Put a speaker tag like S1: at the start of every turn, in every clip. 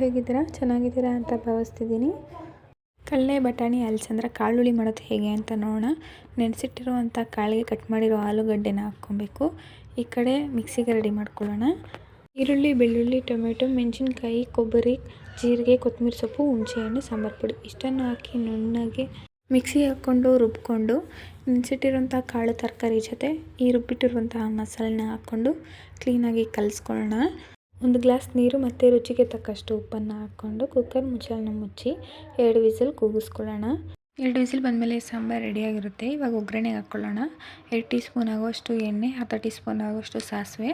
S1: ಹೇಗಿದ್ದೀರಾ? ಚೆನ್ನಾಗಿದ್ದೀರಾ ಅಂತ ಭಾವಿಸ್ತಿದ್ದೀನಿ. ಕಡಲೆ ಬಟಾಣಿ, ಅಲ್ಸಂದ್ರೆ ಕಾಳುಳ್ಳಿ ಮಾಡೋದು ಹೇಗೆ ಅಂತ ನೋಡೋಣ. ನೆನೆಸಿಟ್ಟಿರುವಂಥ ಕಾಳಿಗೆ ಕಟ್ ಮಾಡಿರೋ ಆಲೂಗಡ್ಡೆನ ಹಾಕ್ಕೊಬೇಕು. ಈ ಕಡೆ ಮಿಕ್ಸಿಗೆ ರೆಡಿ ಮಾಡ್ಕೊಳ್ಳೋಣ. ಈರುಳ್ಳಿ, ಬೆಳ್ಳುಳ್ಳಿ, ಟೊಮೆಟೊ, ಮೆಣಸಿನ್ಕಾಯಿ, ಕೊಬ್ಬರಿ, ಜೀರಿಗೆ, ಕೊತ್ತಂಬರಿ ಸೊಪ್ಪು ಹುಣಸೆಹಣ್ಣು ಸಾಂಬಾರು ಪುಡಿ ಇಷ್ಟನ್ನು ಹಾಕಿ ನುಣ್ಣಗೆ ಮಿಕ್ಸಿ ಹಾಕ್ಕೊಂಡು ರುಬ್ಕೊಂಡು ನೆನೆಸಿಟ್ಟಿರುವಂಥ ಕಾಳು ತರಕಾರಿ ಜೊತೆ ಈ ರುಬ್ಬಿಟ್ಟಿರುವಂತಹ ಮಸಾಲೆನ ಹಾಕ್ಕೊಂಡು ಕ್ಲೀನಾಗಿ ಕಲಿಸ್ಕೊಳ್ಳೋಣ. ಒಂದು ಗ್ಲಾಸ್ ನೀರು ಮತ್ತು ರುಚಿಗೆ ತಕ್ಕಷ್ಟು ಉಪ್ಪನ್ನು ಹಾಕ್ಕೊಂಡು ಕುಕ್ಕರ್ ಮುಚ್ಚಳನ್ನ ಮುಚ್ಚಿ ಎರಡು ವಿಸಿಲ್ ಕೂಗಿಸ್ಕೊಳ್ಳೋಣ. ಎರಡು ವಿಸಿಲ್ ಬಂದಮೇಲೆ ಸಾಂಬಾರು ರೆಡಿಯಾಗಿರುತ್ತೆ. ಇವಾಗ ಒಗ್ಗರಣೆಗೆ ಹಾಕ್ಕೊಳ್ಳೋಣ. ಎರಡು ಟೀ ಸ್ಪೂನ್ ಆಗುವಷ್ಟು ಎಣ್ಣೆ ಅರ್ಧ ಟೀ ಸ್ಪೂನ್ ಆಗುವಷ್ಟು ಸಾಸಿವೆ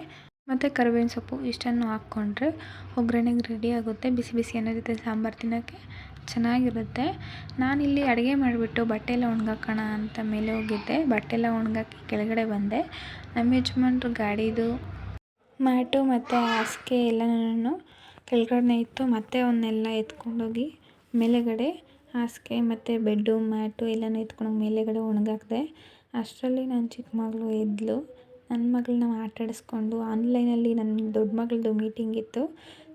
S1: ಮತ್ತು ಕರಿಬೇವಿನ ಸೊಪ್ಪು ಇಷ್ಟನ್ನು ಹಾಕ್ಕೊಂಡ್ರೆ ಒಗ್ಗರಣೆಗೆ ರೆಡಿ ಆಗುತ್ತೆ. ಬಿಸಿ ಬಿಸಿ ಅನ್ನೋದಿದೆ ಸಾಂಬಾರು ತಿನ್ನೋಕ್ಕೆ ಚೆನ್ನಾಗಿರುತ್ತೆ. ನಾನಿಲ್ಲಿ ಅಡುಗೆ ಮಾಡಿಬಿಟ್ಟು ಬಟ್ಟೆ ಎಲ್ಲ ಒಣಗಾಕೋಣ ಅಂತ ಮೇಲೆ ಹೋಗಿದ್ದೆ. ಬಟ್ಟೆ ಎಲ್ಲ ಒಣಗಾಕಿ ಕೆಳಗಡೆ ಬಂದೆ. ನಮ್ಮ ಯಜಮಾನ್ರು ಗಾಡಿದು ಮ್ಯಾಟು ಮತ್ತು ಹಾಸಿಗೆ ಎಲ್ಲನೂ ಕೆಳಗಡೆ ಇತ್ತು ಮತ್ತೆ ಅವನ್ನೆಲ್ಲ ಎತ್ಕೊಂಡೋಗಿ ಮೇಲುಗಡೆ ಹಾಸಿಗೆ ಮತ್ತು ಬೆಡ್ಡು ಮ್ಯಾಟು ಎಲ್ಲನೂ ಎತ್ಕೊಂಡೋಗಿ ಮೇಲೆಗಡೆ ಒಣಗಾಕಿದೆ. ಅಷ್ಟರಲ್ಲಿ ನನ್ನ ಚಿಕ್ಕ ಮಗಳು ಎದ್ದಳು ನನ್ನ ಮಗಳನ್ನ ಆಟಾಡಿಸ್ಕೊಂಡು ಆನ್ಲೈನಲ್ಲಿ ನನ್ನ ದೊಡ್ಡ ಮಗಳದ್ದು ಮೀಟಿಂಗ್ ಇತ್ತು.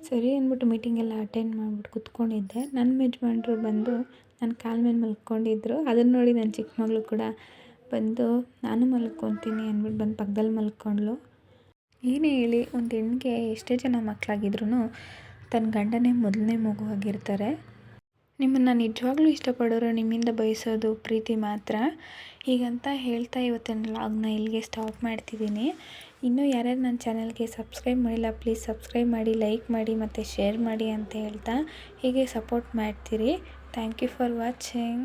S1: ಸರಿ ಅಂದ್ಬಿಟ್ಟು ಮೀಟಿಂಗ್ ಎಲ್ಲ ಅಟೆಂಡ್ ಮಾಡಿಬಿಟ್ಟು ಕೂತ್ಕೊಂಡಿದ್ದೆ. ನನ್ನ ಯಜಮಾನ್ರು ಬಂದು ನನ್ನ ಕಾಲ ಮೇಲೆ ಮಲ್ಕೊಂಡಿದ್ರು. ಅದನ್ನು ನೋಡಿ ನನ್ನ ಚಿಕ್ಕ ಮಗಳು ಕೂಡ ಬಂದು, ನಾನು ಮಲ್ಕೊತೀನಿ ಅಂದ್ಬಿಟ್ಟು ಬಂದು ಪಕ್ಕದಲ್ಲಿ ಮಲ್ಕೊಂಡ್ಳು. ಏನೇ ಹೇಳಿ ಒಂದು ಹೆಣ್ಣಿಗೆ ಎಷ್ಟೇ ಜನ ಮಕ್ಕಳಾಗಿದ್ರೂ ತನ್ನ ಗಂಡನೇ ಮೊದಲನೇ ಮಗುವಾಗಿರ್ತಾರೆ ನಿಮ್ಮನ್ನು ನಿಜವಾಗ್ಲೂ ಇಷ್ಟಪಡೋರು ನಿಮ್ಮಿಂದ ಬಯಸೋದು ಪ್ರೀತಿ ಮಾತ್ರ. ಹೀಗಂತ ಹೇಳ್ತಾ ಇವತ್ತಿನ ಲಾಗ್ನ ಇಲ್ಲಿಗೆ ಸ್ಟಾಪ್ ಮಾಡ್ತಿದ್ದೀನಿ. ಇನ್ನೂ ಯಾರ್ಯಾರು ನನ್ನ ಚಾನಲ್ಗೆ ಸಬ್ಸ್ಕ್ರೈಬ್ ಮಾಡಿಲ್ಲ ಪ್ಲೀಸ್ ಸಬ್ಸ್ಕ್ರೈಬ್ ಮಾಡಿ ಲೈಕ್ ಮಾಡಿ ಮತ್ತು ಶೇರ್ ಮಾಡಿ ಅಂತ ಹೇಳ್ತಾ ಹೀಗೆ ಸಪೋರ್ಟ್ ಮಾಡ್ತೀರಿ. Thank you for watching